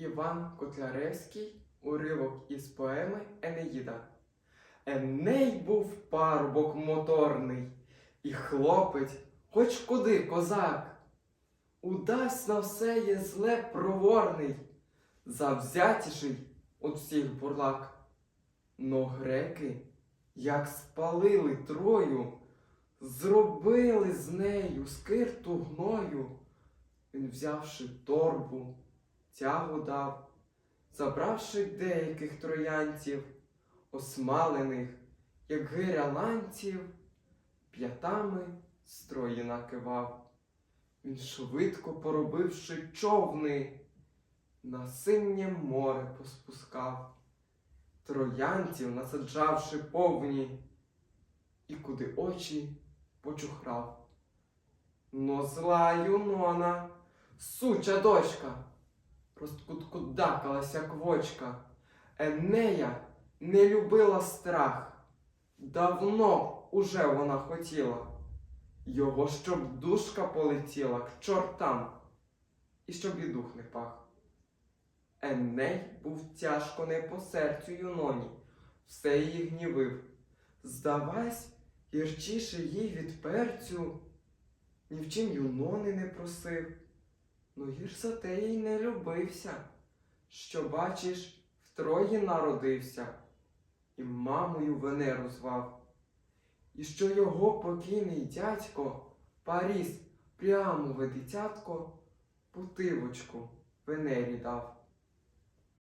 Іван Котляревський, уривок із поеми Енеїда. Еней був парубок моторний, і хлопець, хоч куди козак. Удасть на все є зле проворний, завзятіший от всіх бурлак. Но греки, як спалили трою, зробили з нею скирту гною. Він, взявши торбу, тягу дав, забравши деяких троянців, осмалених, як гиря ланців, п'ятами строї накивав. Він швидко поробивши човни, на синє море поспускав, троянців насаджавши повні, і куди очі почухрав. Но зла Юнона, суча дочка, розкуткудакалася квочка. Енея не любила страх. Давно уже вона хотіла. Його, щоб душка полетіла к чортам, і щоб і дух не пах. Еней був тяжко не по серцю Юноні, все її гнівив. Здавась, гірчіше їй від перцю, ні в чим Юнони не просив. Ну гірш за те їй не любився, що, бачиш, втрої народився, і мамою Венеру звав. І що його покійний дядько Паріс прямо дитятко путивочку Венері дав.